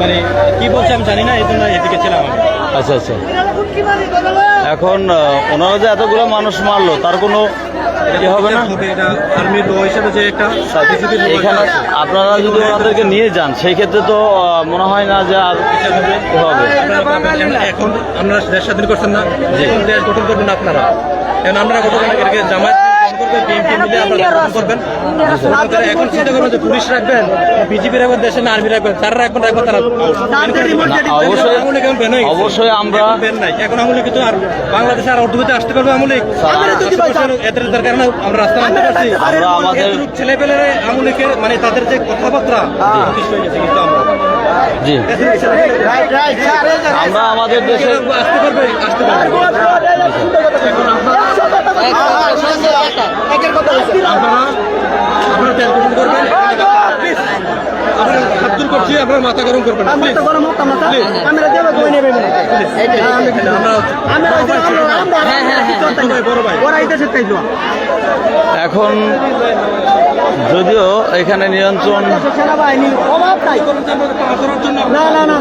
মানে কি বলছে আমি জানি না এই জন্য এদিকে ছিলাম আচ্ছা আচ্ছা। এখন ওনারা যে এতগুলো মানুষ মারলো তার কোনো হবে না? যে একটা এখানে আপনারা যদি ওনাদেরকে নিয়ে যান সেই ক্ষেত্রে তো মনে হয় না যে আর হবে। এখন আপনারা দেশ স্বাধীন করছেন না। দেশ গঠন করবেন আপনারা। এখন আপনারা গঠন জামায়াত গঠন বিএনপি মিলে আপনারা করবেন। আপনারা এখন চিন্তা করবেন যে পুলিশ রাখবেন বিজেপি রাখবেন দেশে না আর্মি রাখবেন তারা রাখবেন রাখবেন তারা অবশ্যই আমলিক। অবশ্যই আমরা এখন বেন নাই। এখন আমলিক কিন্তু আর বাংলাদেশে আর অর্ধবিতে আসতে পারবে আমলিক এদের দরকার না আমরা রাস্তা নামতে পারছি। আমরা আমাদের- ছেলে পেলেরা মানে তাদের যে কথাবার্তা সতীশ গেছে কিন্তু আমরা। জি। আমরা আমাদের দেশে আসতে পারবে আসতে পারবে। আপনারা আপনারা তেল গরম করবেন। প্লিজ আপনারা আপনারা মাথা গরম করবেন প্লিজ আমরা বড় ভাই। এখন যদিও এখানে নিয়ন্ত্রণ করার জন্য না না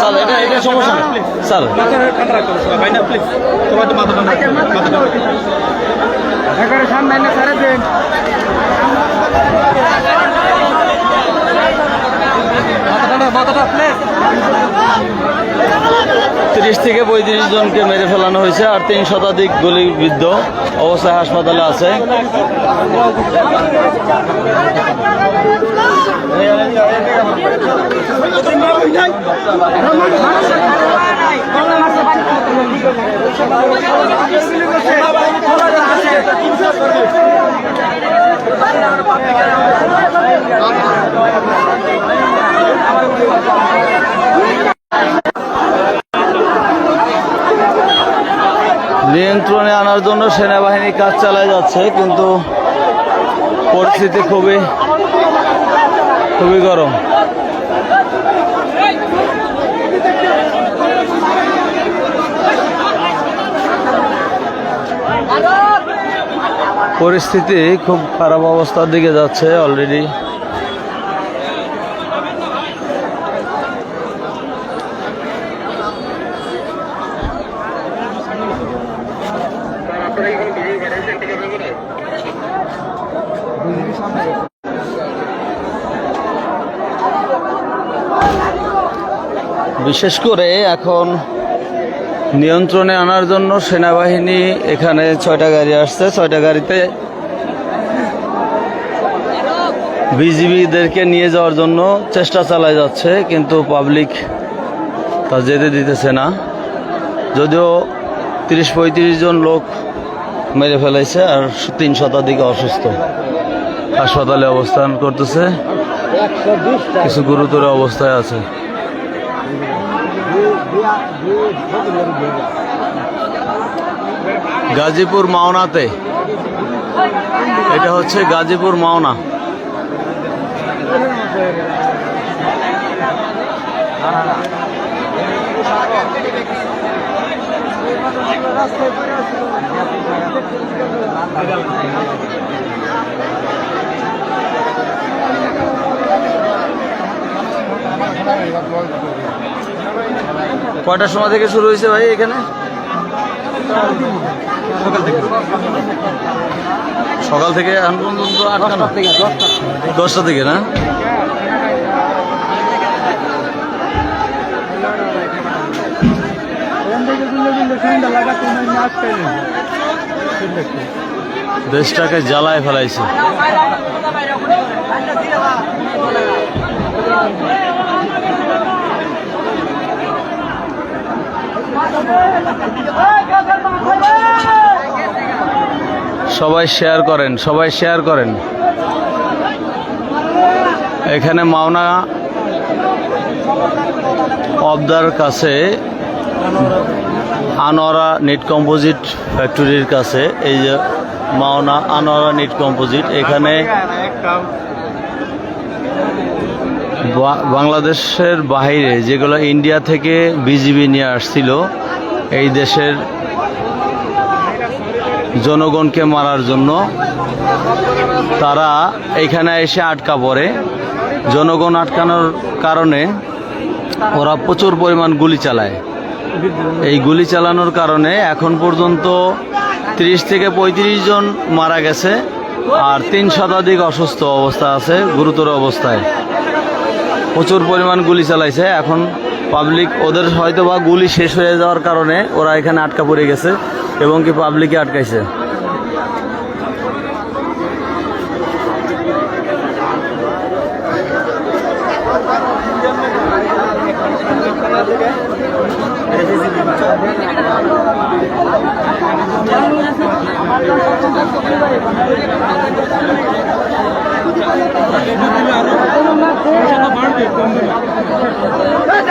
স্যার। এটা এটা সমস্যা না স্যার। মাথা ঠান্ডা রাখতে হবে সবাই। ভাই না প্লিজ সবাই মাথা ঠান্ডা মাথা। মাথা ঠান্ডা তিরিশ থেকে পঁয়ত্রিশ জনকে মেরে ফেলানো হয়েছে আর তিন শতাধিক গুলিবিদ্ধ অবস্থায় হাসপাতালে আছে। নিয়ন্ত্রণে আনার জন্য সেনাবাহিনী কাজ চালায় যাচ্ছে, কিন্তু পরিস্থিতি খুবই খুবই গরম। পরিস্থিতি খুব খারাপ অবস্থার দিকে যাচ্ছে অলরেডি বিশেষ করে এখন নিয়ন্ত্রণে আনার জন্য সেনাবাহিনী এখানে ছয়টা গাড়ি আসছে। ছয়টা গাড়িতে বিজিবিদেরকে নিয়ে যাওয়ার জন্য চেষ্টা চালায় যাচ্ছে, কিন্তু পাবলিক তা যেতে দিতেছে না। যদিও তিরিশ পঁয়ত্রিশ জন লোক মেরে ফেলাইছে আর তিন শতাধিক অসুস্থ। হাসপাতালে অবস্থান করতেছে। কিছু গুরুতর অবস্থায় আছে। গাজীপুর মাওনাতে। এটা হচ্ছে গাজীপুর মাওনা। কয়টার সময় থেকে শুরু হয়েছে ভাই এখানে? সকাল থেকে। এখন পর্যন্ত আটটা না? দশটা থেকে না? দেশটাকে জ্বালায় ফেলাইছে। সবাই শেয়ার করেন, সবাই শেয়ার করেন। এখানে মাওনা অবদার কাছে, আনোয়ারা নিট কম্পোজিট ফ্যাক্টরির কাছে, এই যে মাওনা আনোয়ারা নিট কম্পোজিট এখানে বাংলাদেশের বাইরে যেগুলো ইন্ডিয়া থেকে বিজিবি নিয়ে আসছিল, এই দেশের জনগণকে মারার জন্য তারা এখানে এসে আটকা পড়ে। জনগণ আটকানোর কারণে ওরা প্রচুর পরিমাণ গুলি চালায়। এই গুলি চালানোর কারণে এখন পর্যন্ত তিরিশ থেকে পঁয়ত্রিশ জন মারা গেছে, আর তিন শতাধিক অসুস্থ অবস্থা আছে, গুরুতর অবস্থায়। প্রচুর পরিমাণ গুলি চালাইছে। এখন পাবলিক ওদের হয়তো বা গুলি শেষ হয়ে যাওয়ার কারণে ওরা এখানে আটকা পড়ে গেছে এবং কি পাবলিকে আটকাইছে।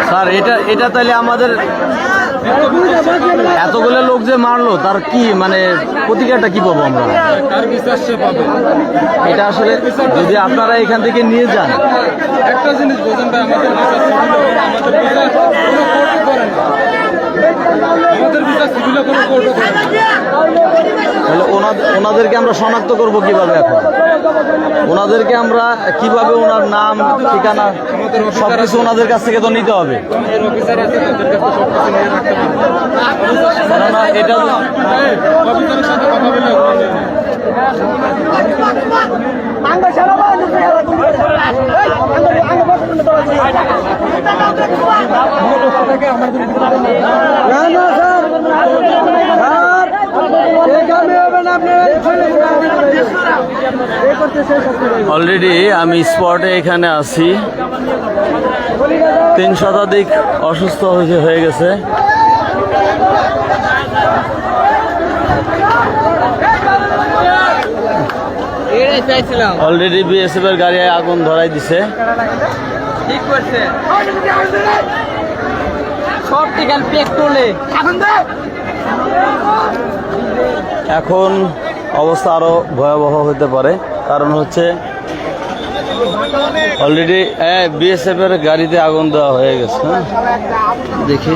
স্যার এটা এটা তাহলে আমাদের এতগুলো লোক যে মারলো তার কি মানে প্রতিক্রিয়াটা কি পাবো আমরা? এটা আসলে যদি আপনারা এখান থেকে নিয়ে যান। একটা জিনিস বোঝেন ভাই আমাদের আমাদের বিচার কোনো কোর্টও করে না আমাদের বিচার সিভিল কোনো কোর্টও তাহলে ওনাদেরকে আমরা শনাক্ত করব কীভাবে এখন? ওনাদেরকে আমরা কীভাবে ওনার নাম ঠিকানা সব কিছু ওনাদের কাছ থেকে তো নিতে হবে। আমাদের অফিসার আছে তাদের কাছে সব কিছু নিয়ে রাখতে পারবে কেননা এটা অফিসারের সাথে কথা বলে না না স্যার। অলরেডি আমি স্পটে এখানে আছি। তিন শতাধিক অসুস্থ হয়ে হয়ে গেছে। অলরেডি বিএসএফ এর গাড়ি আগুন ধরাই দিছে। ঠিক করছে। সব টিকাল পেক করলে এখন অবস্থা আরও ভয়াবহ হতে পারে। কারণ হচ্ছে অলরেডি বিএসএফ এর গাড়িতে আগুন দেওয়া হয়ে গেছে হ্যাঁ? দেখি।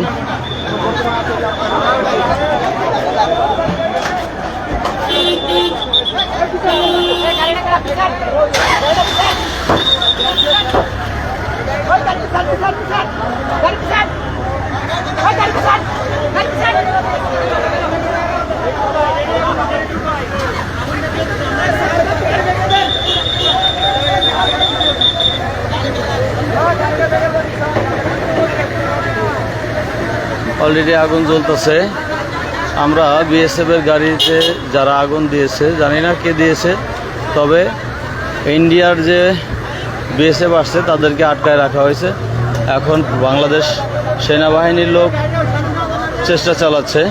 অলরেডি আগুন জ্বলতেছে। আমরা বিএসএফ এর গাড়িতে যারা আগুন দিয়েছে, জানি না কে দিয়েছে, তবে ইন্ডিয়ার যে বিএসএফ আসছে তাদেরকে আটকায় রাখা হয়েছে। এখন বাংলাদেশ সেনাবাহিনীর লোক চেষ্টা চালাচ্ছে।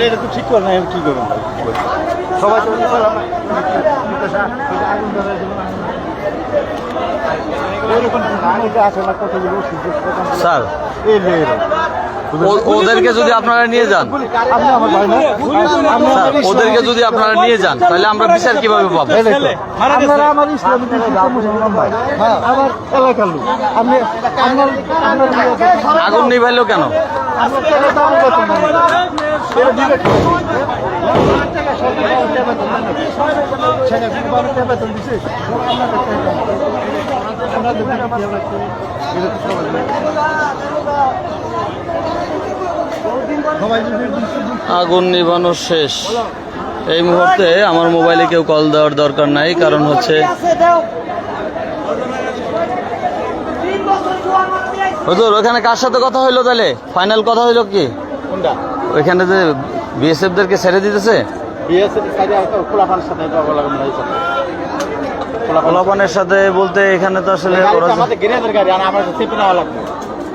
এটা তো ঠিক করে না আমি কি করবেন সবাই তো স্যার ওদেরকে যদি আপনারা নিয়ে যান। আপনি আমার ভাই না আপনি স্যার আমার ওদেরকে যদি আপনারা নিয়ে যান তাহলে আমরা বিচার কীভাবে পাবো? এই দেখো, আপনারা আমার ইসলামী মুসলমান ভাই। আমার এলাকার লোক। আপনি আপনার আপনার আগুন নিভাইলো কেন? আগুন নিভানো শেষ। এই মুহূর্তে আমার মোবাইলে কেউ কল দেওয়ার দরকার নাই, কারণ হচ্ছে হুজুর, ওখানে কার সাথে কথা হইল তাহলে? ফাইনাল কথা হইল কি? কোনটা? ওইখানে যে বিএসএফ দেরকে ছেড়ে দিতেছে? পোলাপানের সাথে বলতে এখানে তো আসলে ওরা আমাদের গ্যারেজের গাড়ি আর আমাদের চেপে নেওয়া লাগবে।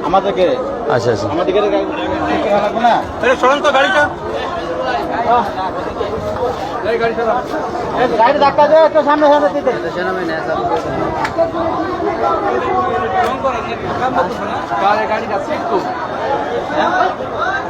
আমাদের গ্যারেজ। আচ্ছা আচ্ছা। আমাদের গ্যারেজ গাড়ি চেপে নেওয়া লাগবে না তো গাড়িটা। গাড়ি ধাক্কা দিয়ে একটু সামনে সামনে দিতে।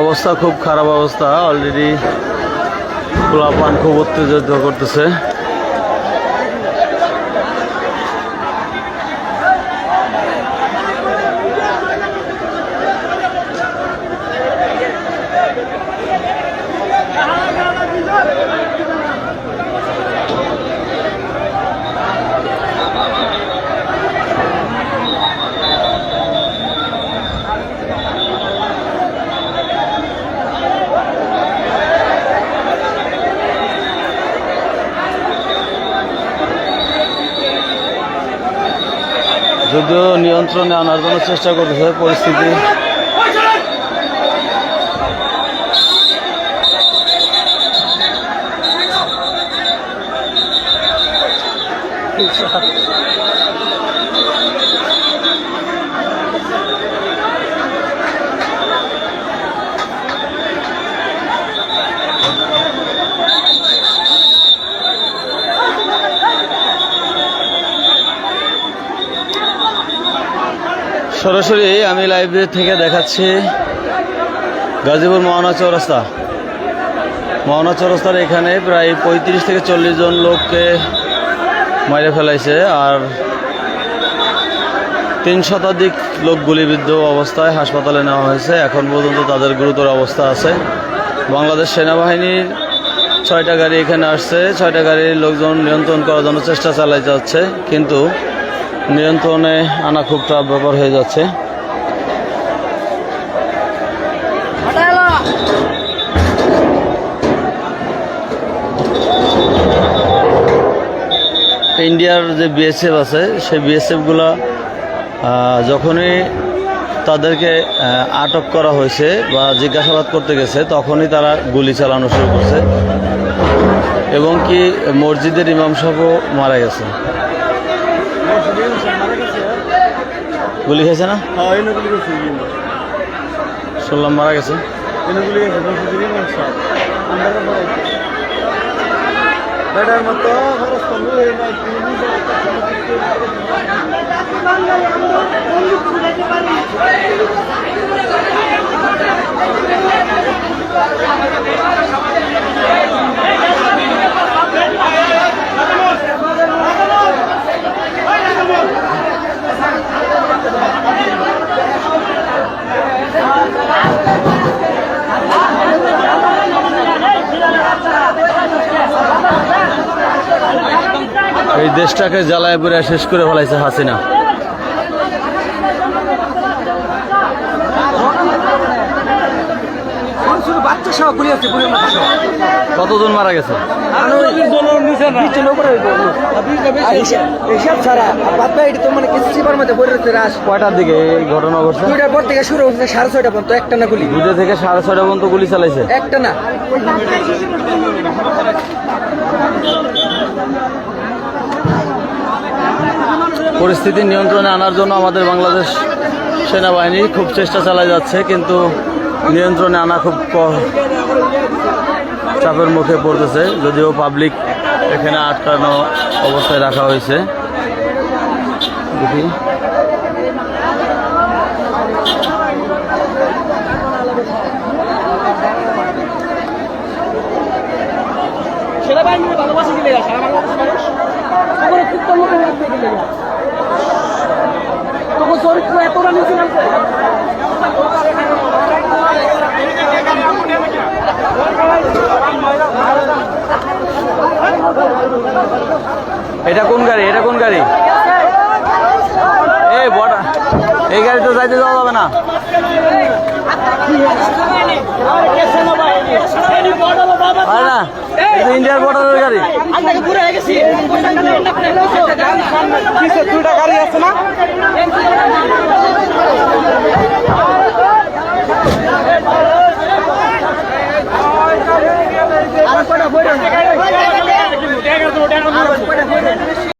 অবস্থা খুব খারাপ অবস্থা। অলরেডি পোলাপান খুব উত্তেজিত করতেছে যদিও নিয়ন্ত্রণে আনার জন্য চেষ্টা করতেছে পরিস্থিতি। সরাসরি আমি লাইব্রেরি থেকে দেখাচ্ছি গাজীপুর মহানা চৌরাস্তা। মহানা চৌরাস্তার এখানে প্রায় পঁয়ত্রিশ থেকে চল্লিশ জন লোককে মাইরে ফেলাইছে আর তিন শতাধিক লোক গুলিবিদ্ধ অবস্থায় হাসপাতালে নেওয়া হয়েছে। এখন পর্যন্ত তাদের গুরুতর অবস্থা আছে। বাংলাদেশ সেনাবাহিনীর ছয়টা গাড়ি এখানে আসছে। ছয়টা গাড়ির লোকজন নিয়ন্ত্রণ করার জন্য চেষ্টা চালাই যাচ্ছে। কিন্তু নিয়ন্ত্রণে আনা খুব টাফ ব্যাপার হয়ে যাচ্ছে। ইন্ডিয়ার যে বিএসএফ আছে, সেই বিএসএফগুলো যখনই তাদেরকে আটক করা হয়েছে বা জিজ্ঞাসাবাদ করতে গেছে, তখনই তারা গুলি চালানো শুরু করছে। এবং কি মসজিদের ইমাম সাহেবও মারা গেছে। গুলি খেয়েছে না? শুনলাম মারা গেছে। মতো দেশটাকে জ্বালায় পুরে শেষ করে ফেলাইছে হাসিনা। কতজন মারা গেছে? কয়টার দিকে এই পর থেকে সাড়ে ছয়টা পর্যন্ত একটা না গুলি থেকে সাড়ে ছয়টা পর্যন্ত গুলি চালাইছে। একটা না। পরিস্থিতি নিয়ন্ত্রণে আনার জন্য আমাদের বাংলাদেশ সেনাবাহিনী খুব চেষ্টা চালায় যাচ্ছে, কিন্তু নিয়ন্ত্রণে আনা খুব চাপের মুখে পড়তেছে, যদিও পাবলিক এখানে আটকানো অবস্থায় রাখা হয়েছে। দেখি। সেনাবাহিনীর ভালোবাসা দিলে সারা বাংলাদেশ মানুষ চিত্তর গেলে চরিত্র এটা কোন গাড়ি? এটা কোন গাড়ি? এই বড়, এই গাড়িতে যাইতে যাওয়া যাবে না। ইন্ডিয়ার বর্ডারের গাড়ি দুইটা গাড়ি আছে না?